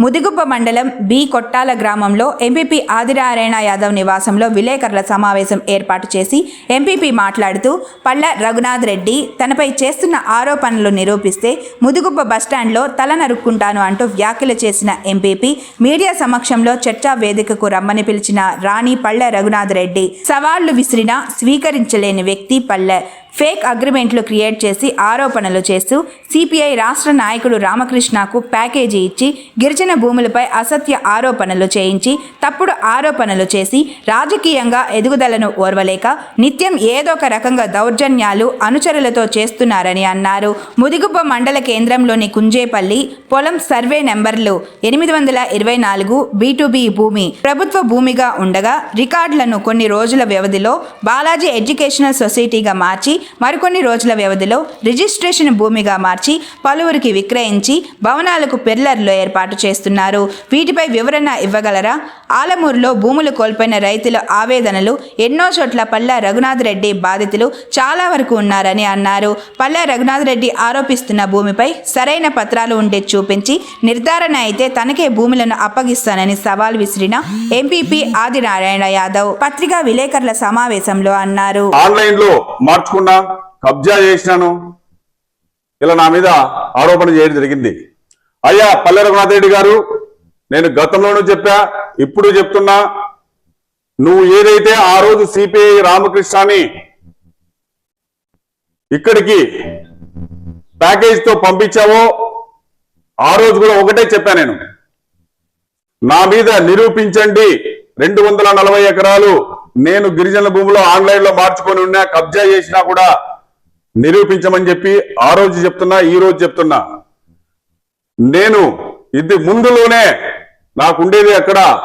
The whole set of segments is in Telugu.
ముదిగుబ్బ మండలం బి కొట్టాల గ్రామంలో ఎంపీపీ ఆదినారాయణ యాదవ్ నివాసంలో విలేకరుల సమావేశం ఏర్పాటు చేసి ఎంపీపీ మాట్లాడుతూ పళ్ళ రఘునాథ్ రెడ్డి తనపై చేస్తున్న ఆరోపణలు నిరూపిస్తే ముదిగుబ్బ బస్టాండ్లో తల నరుక్కుంటాను అంటూ వ్యాఖ్యలు చేసిన ఎంపీపీ మీడియా సమక్షంలో చర్చా వేదికకు రమ్మని పిలిచిన రాణి పళ్ళ రఘునాథ్ రెడ్డి సవాళ్ళు విసిరినా స్వీకరించలేని వ్యక్తి పల్లె ఫేక్ అగ్రిమెంట్లు క్రియేట్ చేసి ఆరోపణలు చేస్తూ సిపిఐ రాష్ట్ర నాయకుడు రామకృష్ణకు ప్యాకేజీ ఇచ్చి గిరిజన భూములపై అసత్య ఆరోపణలు చేయించి తప్పుడు ఆరోపణలు చేసి రాజకీయంగా ఎదుగుదలను ఓర్వలేక నిత్యం ఏదో ఒక రకంగా దౌర్జన్యాలు అనుచరులతో చేస్తున్నారని అన్నారు. ముదిగుబ్బ మండల కేంద్రంలోని కుంజేపల్లి పొలం సర్వే నెంబర్లు ఎనిమిది వందల ఇరవై నాలుగు బి భూమి. ప్రభుత్వ భూమిగా ఉండగా రికార్డులను కొన్ని రోజుల వ్యవధిలో బాలాజీ ఎడ్యుకేషనల్ సొసైటీగా మార్చి మరికొన్ని రోజుల వ్యవధిలో రిజిస్ట్రేషన్ భూమిగా మార్చి పలువురికి విక్రయించి భవనాలకు పిల్లర్లు ఏర్పాటు చేస్తున్నారు. వీటిపై వివరణ ఇవ్వగలరా? ఆలమూరులో భూములు కోల్పోయిన రైతుల ఆవేదనలు ఎన్నో చోట్ల పల్లె రఘునాథ్ రెడ్డి బాధితులు చాలా వరకు ఉన్నారని అన్నారు. పల్లె రఘునాథ్ రెడ్డి ఆరోపిస్తున్న భూమిపై సరైన పత్రాలు ఉంటే చూపించి నిర్ధారణ అయితే తనకే భూములను అప్పగిస్తానని సవాల్ విసిరిన ఎంపీపీ ఆదినారాయణ యాదవ్ పత్రికా విలేకరుల సమావేశంలో అన్నారు. ఆన్లైన్లో మార్చుకున్నా కబ్జా చేసినాను. ఇలా నా మీద ఆరోపణ చేయడం జరిగింది. అయ్యా పల్లె రఘునాథ్ రెడ్డి గారు నేను గతంలోనూ చెప్పా ఇప్పుడు చెప్తున్నా నువ్వు ఏదైతే ఆ రోజు సిపిఐ రామకృష్ణని ఇక్కడికి ప్యాకేజ్తో పంపించావో ఆ రోజు కూడా ఒకటే చెప్పా నేను. నా మీద నిరూపించండి రెండు వందల నలభై ఎకరాలు నేను గిరిజనుల భూమిలో ఆన్లైన్లో మార్చుకొని ఉన్నా కబ్జా చేసినా కూడా నిరూపించమని చెప్పి ఆ రోజు చెప్తున్నా ఈ రోజు చెప్తున్నా. నేను ఇది ముందులోనే నాకుండేది అక్కడ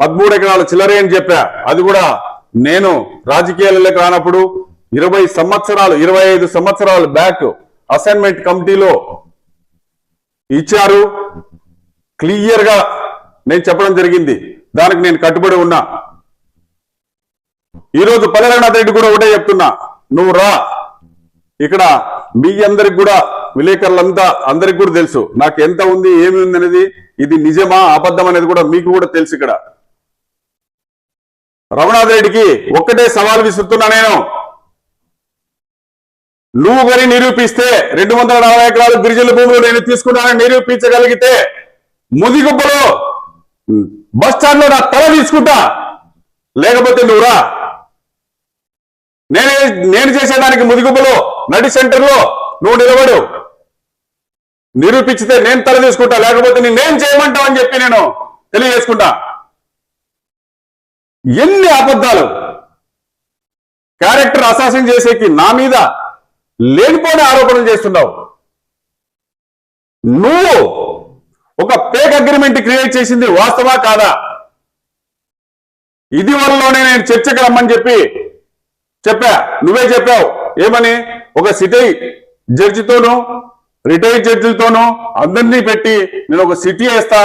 పదమూడు ఎకరాల చిల్లరే అని చెప్పా. అది కూడా నేను రాజకీయాలలోకి రానప్పుడు ఇరవై సంవత్సరాలు ఇరవై ఐదు సంవత్సరాలు బ్యాక్ అసైన్మెంట్ కమిటీలో ఇచ్చారు. క్లియర్గా నేను చెప్పడం జరిగింది. దానికి నేను కట్టుబడి ఉన్నా. ఈరోజు పల్లెరనాథ్ రెడ్డి కూడా ఒకటే చెప్తున్నా. నువ్వు రా. ఇక్కడ మీ అందరికి కూడా విలేకరులంతా అందరికి కూడా తెలుసు. నాకు ఎంత ఉంది ఏమి ఉంది అనేది ఇది నిజమా అబద్ధం అనేది కూడా మీకు కూడా తెలుసు ఇక్కడ. రమణాథ్ రెడ్డికి ఒక్కటే సవాల్ విసురుతున్నా నేను. నువ్వు కానీ నిరూపిస్తే రెండు వందల నలభై ఎకరాలు గిరిజన భూములు నేను తీసుకున్నానని నిరూపించగలిగితే ముదిగుబ్బలో బస్ స్టాండ్లో నా తల తీసుకుంటా. లేకపోతే నువ్వురా నేనే నేను చేసేదానికి ముదిగుబ్బలో నడి సెంటర్లో నువ్వు నిలబడు. నిరూపించితే నేను తల తీసుకుంటా లేకపోతే నేనేం చేయమంటావు అని చెప్పి నేను తెలియజేసుకుంటా. ఎన్ని అబద్ధాలు. క్యారెక్టర్ అసాసం చేసేకి నా మీద లేనిపోని ఆరోపణలు చేస్తున్నావు. నువ్వు ఒక పేక్ అగ్రిమెంట్ క్రియేట్ చేసింది వాస్తవా కాదా? ఇది వరలోనే నేను చర్చకు రమ్మని చెప్పి చెప్పా. నువ్వే చెప్పావు. ఏమని? ఒక సిటీ జడ్జితోనూ రిటైర్డ్ జడ్జిలతోనూ అందరినీ పెట్టి నేను ఒక సిటీ వేస్తా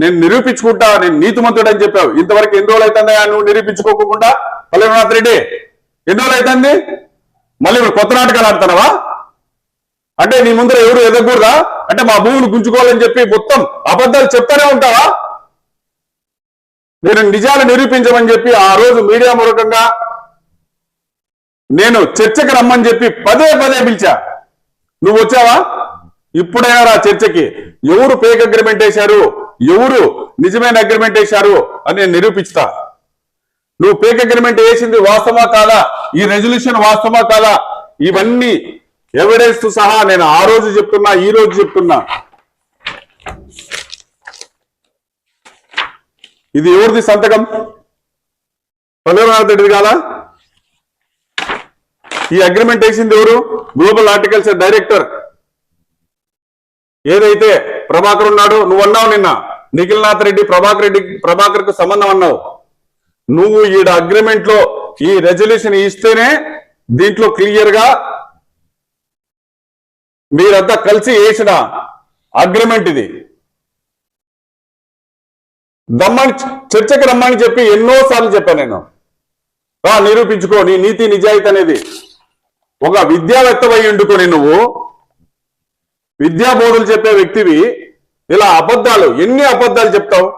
నేను నిరూపించుకుంటా నేను నీతిమంతుడు అని చెప్పావు. ఇంతవరకు ఎన్ని రోజులు అవుతుందా నువ్వు నిరూపించుకోకుండా? పల్లెనాథ్ రెడ్డి ఎన్ని రోజులు అవుతుంది? మళ్ళీ ఇప్పుడు కొత్త నాటకాలు ఆడుతున్నావా? అంటే నీ ముందర ఎవరు ఎదగకూడదా? అంటే మా భూములు గుంజుకోవాలని చెప్పి మొత్తం అబద్ధాలు చెప్తానే ఉంటావా? నేను నిజాలు నిరూపించమని చెప్పి ఆ రోజు మీడియా మూలకంగా నేను చర్చకు రమ్మని చెప్పి పదే పదే పిలిచా. నువ్వు వచ్చావా? ఇప్పుడైనా రా చర్చకి. ఎవరు ఫేక్ అగ్రిమెంట్ వేశారు? ఎవరు నిజమైన అగ్రిమెంట్ వేశారు? అని నేను నిరూపిస్తా. నువ్వు ఫేక్ అగ్రిమెంట్ వేసింది వాస్తవా కాదా? ఈ రెజల్యూషన్ వాస్తవా కాదా? ఇవన్నీ ఎవిడెన్స్ సహా నేను ఆ రోజు చెప్తున్నా ఈ రోజు చెప్తున్నా. ఇది ఎవరిది సంతకం? పల్లెనాథ్ రెడ్డి కాదా? ఈ అగ్రిమెంట్ వేసింది ఎవరు? గ్లోబల్ ఆర్టికల్స్ డైరెక్టర్ ఏదైతే ప్రభాకర్ ఉన్నాడో నువ్వు అన్నావు నిన్న నిఖిల్నాథ్ రెడ్డి ప్రభాకర్ రెడ్డి ప్రభాకర్కు సంబంధం అన్నావు. నువ్వు ఈడ అగ్రిమెంట్లో ఈ రెజల్యూషన్ ఇస్తేనే దీంట్లో క్లియర్గా మీరంతా కలిసి వేసిన అగ్రిమెంట్ ఇది. దమ్మని చర్చకి రమ్మని చెప్పి ఎన్నో సార్లు చెప్పాను నేను. రా నిరూపించుకో నీ నీతి నిజాయితీ అనేది. ఒక విద్యావేత్తవై ఉండుకొని నువ్వు విద్యా బోధులు చెప్పే వ్యక్తివి ఇలా అబద్ధాలు ఎన్ని అబద్ధాలు చెప్తావు?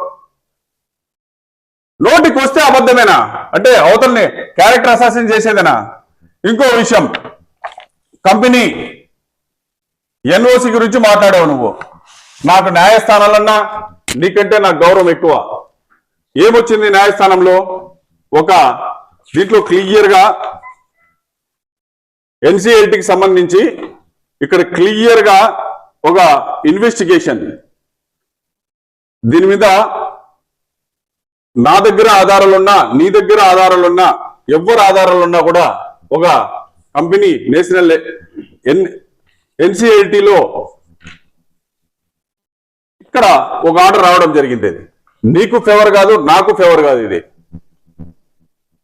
నోటికి వస్తే అబద్ధమేనా? అంటే అవతల్ని క్యారెక్టర్ అసాసిన్ చేసేదేనా? ఇంకో విషయం కంపెనీ ఎన్ఓసి గురించి మాట్లాడావు నువ్వు. నాకు న్యాయస్థానాలన్నా నీకంటే నాకు గౌరవం ఎక్కువ. ఏమొచ్చింది న్యాయస్థానంలో? ఒక దీంట్లో క్లియర్గా ఎన్సీఎల్టీకి సంబంధించి ఇక్కడ క్లియర్గా ఒక ఇన్వెస్టిగేషన్ దీని మీద నా దగ్గర ఆధారాలున్నా నీ దగ్గర ఆధారాలున్నా ఎవరు ఆధారాలున్నా కూడా ఒక కంపెనీ నేషనల్ ఎన్ ఎన్సిఎల్టీలో ఇక్కడ ఒక ఆర్డర్ రావడం జరిగింది నీకు ఫేవర్ కాదు నాకు ఫేవర్ కాదు ఇది.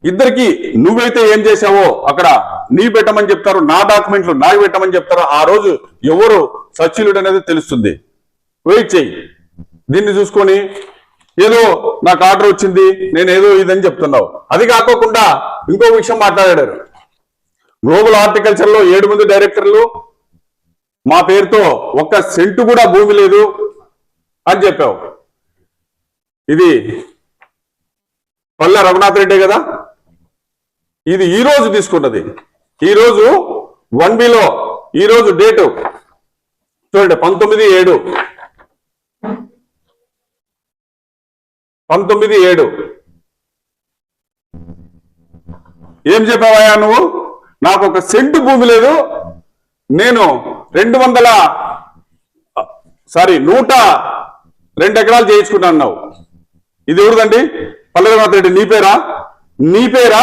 ఇద్దరికి నువ్వైతే ఏం చేశావో అక్కడ నీ పెట్టమని చెప్తారు నా డాక్యుమెంట్లు నాకు పెట్టమని చెప్తారు ఆ రోజు ఎవరు సచ్యులుడు అనేది తెలుస్తుంది. వెయిట్ చెయ్యి దీన్ని చూసుకొని ఏదో నాకు ఆర్డర్ వచ్చింది నేను ఏదో ఇదని చెప్తున్నావు. అది కాకోకుండా ఇంకో విషయం మాట్లాడారు గ్లోబల్ హార్టికల్చర్లో ఏడు మంది డైరెక్టర్లు మా పేరుతో ఒక్క సెంటు కూడా భూమి లేదు అని చెప్పావు. ఇది పల్లె రఘునాథ్ రెడ్డి కదా? ఇది ఈ రోజు తీసుకున్నది. ఈరోజు వన్ బిలో ఈ రోజు డేటు. చూడండి పంతొమ్మిది ఏడు. పంతొమ్మిది ఏడు. ఏం చెప్పావయ్యా నువ్వు? నాకు ఒక సెంటు భూమి లేదు. నేను రెండు వందల సారీ నూట రెండు ఎకరాలు చేయించుకున్నాను అన్నావు ఇది ఎవరిదండి? పల్లవి రెడ్డి నీ పేరా? నీ పేరా?